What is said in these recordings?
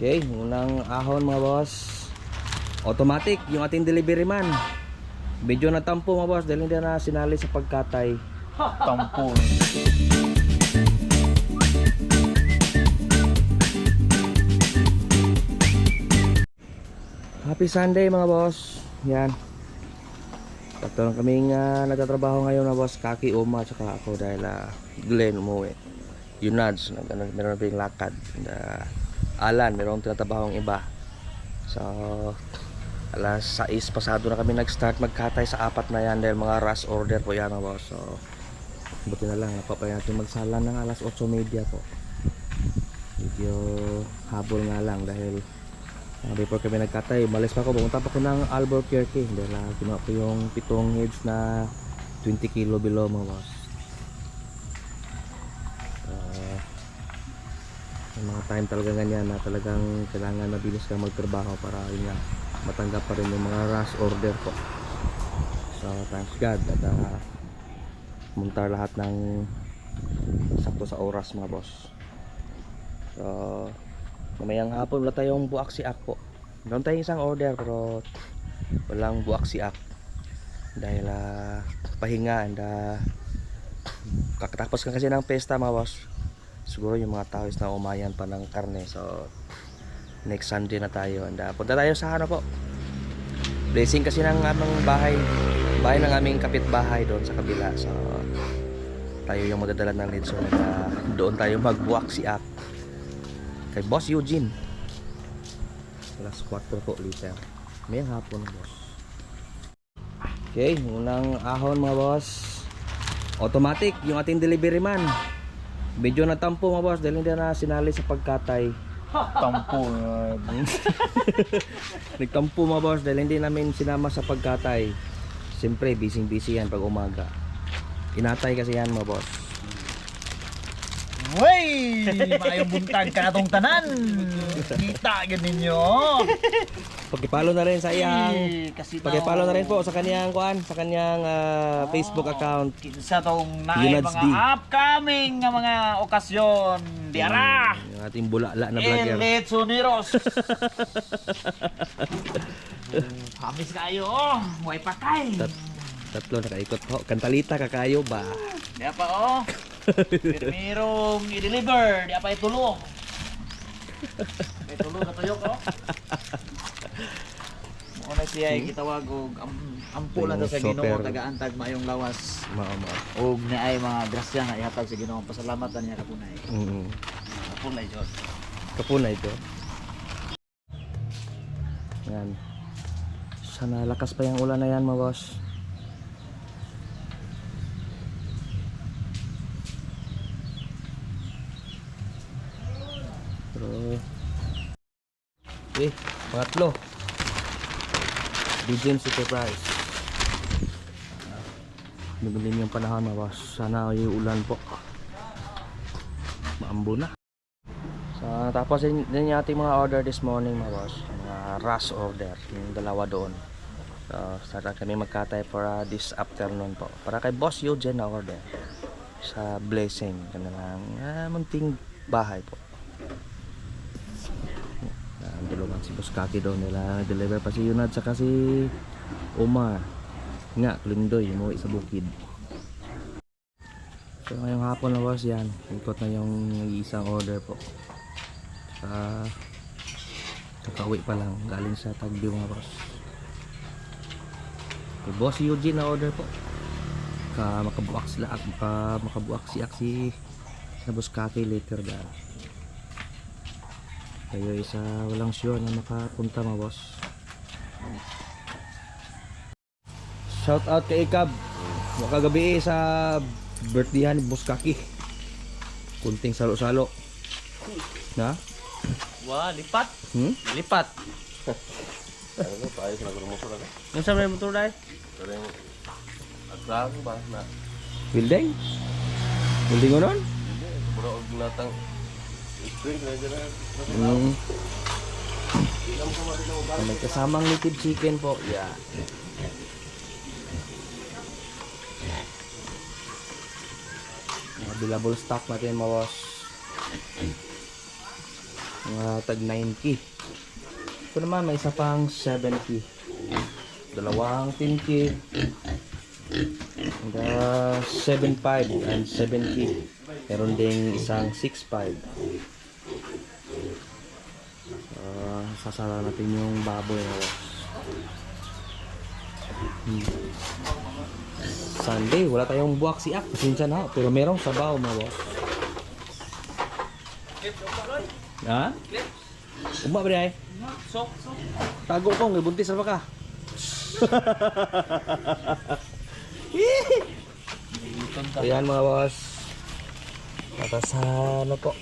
Okay, unang ahon mga boss. Automatic yung ating delivery man. Medyo natampo mga boss dahil hindi na sinali sa pagkatay. Tampo. Happy Sunday mga boss. Yan. Tatlo lang kaming uh, nagtatrabaho ngayon na boss. Kaki, Uma, tsaka ako dahil uh, Glenn umuwi. Yung Nads, nag, ano, meron na yung lakad. And, uh, Alan, meron tinatrabahong iba. So, alas 6 pasado na kami nag-start magkatay sa apat na yan dahil mga rush order po yan boss. So, buti na lang. Napapaya natin magsala ng alas 8.30 po. Medyo habol nga lang dahil Uh, before kami nagkatay, malis pa ako, pumunta pa ako ng Albuquerque dahil uh, kinuha ko yung pitong heads na 20 kilo below mga boss. May mga time talaga ganyan na talagang kailangan mabilis kang magtrabaho para yun nga, matanggap pa rin yung mga rush order ko. So thanks God at uh, muntar lahat ng sakto sa oras mga boss. So Mamayang hapon wala tayong buak si po. Meron tayong isang order pero walang buak si. Dahil ah, pahinga and ah, kakatapos ka kasi ng pesta mga boss. Siguro yung mga tao is na umayan pa ng karne. So next Sunday na tayo and ah, punta tayo sa ano po. Blessing kasi ng aming bahay. Bahay ng aming kapitbahay doon sa kabila. So tayo yung magdadala ng lead. So ah, doon tayo magbuak si Ak kay Boss Eugene alas 4 po liter may hapon boss okay unang ahon mga boss automatic yung ating delivery man medyo natampo mga boss dahil hindi na sinali sa pagkatay. Tampo. nagtampo mga boss dahil hindi namin sinama sa pagkatay. Siyempre busy busy yan pag umaga. Inatay kasi yan mga boss Wey! Mayong buntag ka natong tanan. Kita gid ninyo. Pagkipalo na rin sa iyang kasi Pagkipalo na rin po sa kanyang kuan, sa kanyang ah, Facebook Oh, account. Kinsa tong naay Yunads mga D. upcoming nga mga okasyon. Diara. Yung ating bulala na vlogger. Elite Suniros. Hamis kayo. oh. Way patay. Tat tatlo nakaikot po. Kantalita kakayo ba? Di pa oh. Pirmirong i-deliver. Di pa itulo. May tulo na tuyo ko. Muna siya ay kitawag og am, ampo lang sa. Ginoo tagaantag mayong lawas. Mao mao. Og ni ay mga grasya nga ihatag sa Ginoo pasalamatan niya kapunay. Mm. Kapunay jud. Kapuna ito. Yan. Sana lakas pa yung ulan na yan, mga boss. Pero Okay, pangatlo. Bigen Surprise. Magaling yung panahon, boss. Sana yung ulan po. Maambo na. So, tapos din, yung ating mga order this morning mga boss. Mga rush order. Yung dalawa doon. So, start kami magkatay for uh, this afternoon po. Para kay Boss Eugene na order. Sa Blessing. Kanilang uh, munting bahay po. Uh, dalawa si Boss Kaki doon nila. Deliver pa si Yunad saka si Omar. Nga, Klindoy. Umuwi sa bukid. So ngayong hapon na boss yan. Ikot na yung isang order po. Sa kakauwi pa lang. Galing sa Tagbiw mga boss. Kay boss Eugene na order po. Ka makabuak sila ak maka, makabuak si Aksi sa boss Kaki later dahil. Kayo isa walang sure na makapunta mga boss. Shout out kay Ikab. Makagabi eh, sa birthdayhan ni Boss Kaki. Kunting salo-salo. Na? Wah, lipat. Hmm? Lipat. Ano pa ayos na grumoso lang. Yung sa may motor? Pero yung aglago ba na Building? Building mo nun? hindi og natang Mm. May kasamang native chicken po. Yeah. Available stock natin boss. Mga tag 9 key. Ito naman may isa pang 7 key. Dalawang 10 key. And uh, 7.5 and 7 key. Meron ding isang 6.5. Uh, sasara natin yung baboy na hmm. Sunday, wala tayong buwak si Ak. Pasensya na. Pero merong sabaw mga boss. Ha? Uma ba ay? Sok, sok. Tago ko, ngay buntis na ba ka? Ayan mga boss. At sa ano po,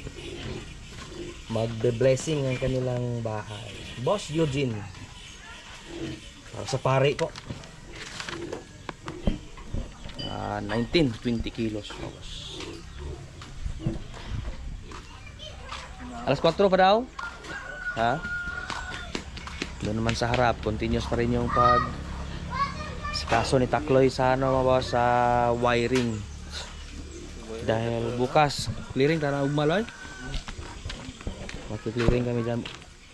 magbe-blessing ang kanilang bahay. Boss Eugene. Para sa pare po. Ah, 19, 20 kilos mga boss. Alas 4 pa daw? Ha? Doon naman sa harap, continuous pa rin yung pag kaso ni Takloy sa ano boss, sa wiring. Dahil bukas, clearing tara umaloy. Makiklearing kami dyan.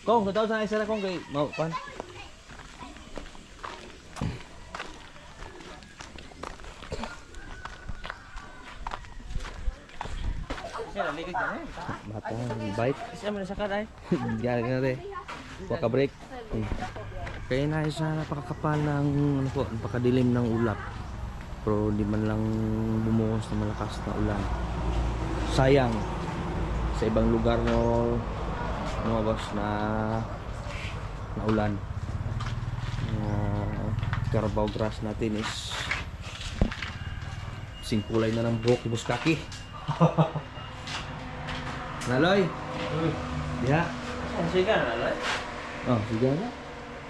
Kong, kataw sa isa na kong kay mau pan. Na. Batang bite. Siya, may nasakad ay. Diyan ka natin. Huwag ka break. Hmm. Kaya na isa napakakapal ng ano po, napakadilim ng ulap. Pero di man lang bumuhos ng malakas na ulan. Sayang sa ibang lugar no boss na na ulan. Uh, Carabao grass natin is singkulay na ng buhok Buskaki. Naloy! Diha! Sige ka na, laloy. Oh, sige na.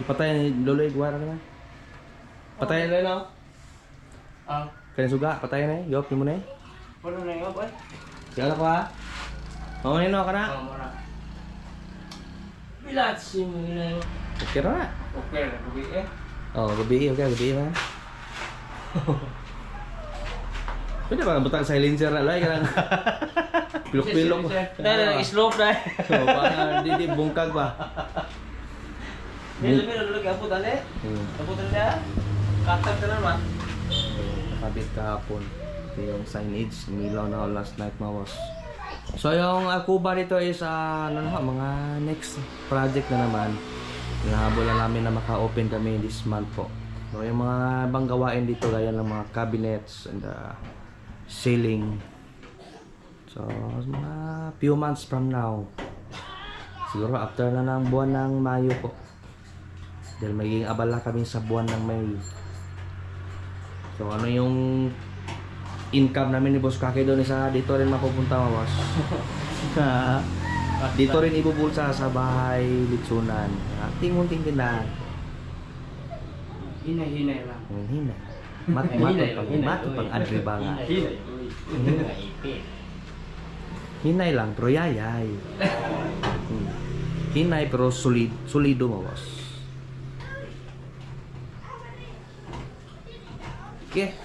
Ipatay ni Lolo Iguara na. Patay na na. Ah, Kaya suga, patay na. Yop, mo na. paano na boy? Sige na ko ha. Mamay no ka na. Ah, muna. Bilat si mo na yung... Okay na. Okay, nabubi eh. Oh, gabi, okay, gabi na. Pwede ba butang silencer na lang kanang pilok-pilok. Dahil na, slope na eh. So, para di di bungkag ba. Dahil na, lulog aputan eh. Hmm. Aputan niya. Katag ka naman. Nakabit kahapon. Ito yung signage. Nilaw na last night mga boss. So yung Akuba nito is ah, ano na, mga next project na naman. Hinahabol na namin na maka-open kami this month po. So yung mga ibang gawain dito gaya ng mga cabinets and uh, ceiling. So mga few months from now. Siguro after na ng buwan ng Mayo po. Dahil magiging abala kami sa buwan ng May. So ano yung income namin ni Boss Kake doon isa dito rin mapupunta mga boss. dito rin ibubulsa sa bahay litsunan. Ating munting tindahan. Hinay-hinay lang. Ang hina. Mat mato pang mato pang adri ba nga. Hinay. Hinay. Hinay lang pero yayay. Hmm. Hinay pero solid solido mga boss. Okay.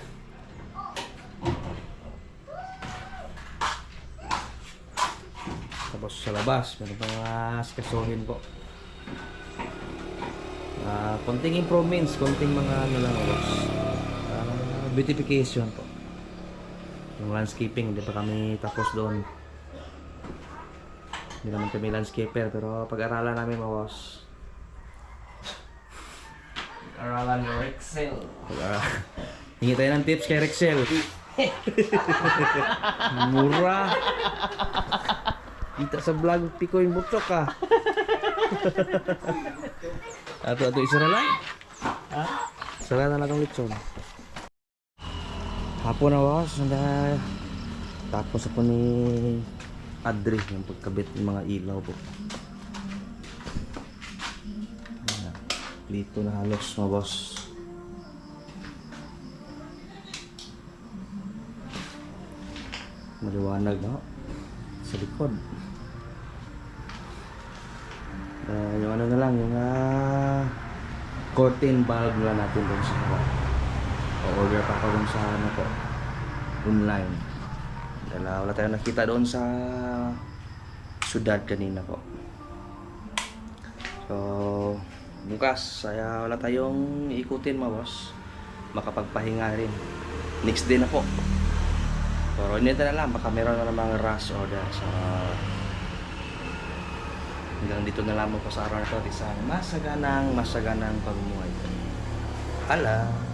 Labas, meron pa mga skasuhin po. Ah, konting improvements, konting mga ano lang boss. Ah, beautification po. Yung landscaping, hindi pa kami tapos doon. Hindi naman kami landscaper, pero pag-aralan namin mga boss. Aralan Excel. Pag Hingi tayo ng tips kay Rexel. Mura. Kita sa vlog, piko yung butok ka. ato, ato, isa na lang. Ha? Sara na lang ang lechon. Hapon na was, na tapos ako ni Adri yung pagkabit ng mga ilaw po. Dito na halos mga boss. Maliwanag no? Sa likod. Yung ah, curtain bulb na natin doon sa harap. O-order pa ako doon sa ano po, online. Dahil ah, wala tayong nakita doon sa syudad kanina po. So, bukas, saya wala tayong ikutin mga boss. Makapagpahinga rin. Next day na po. Pero hindi na lang, baka meron na namang rush order. So, hanggang dito na lamang po sa araw na ito. Isang masaganang, masaganang pagmumuhay. Ala!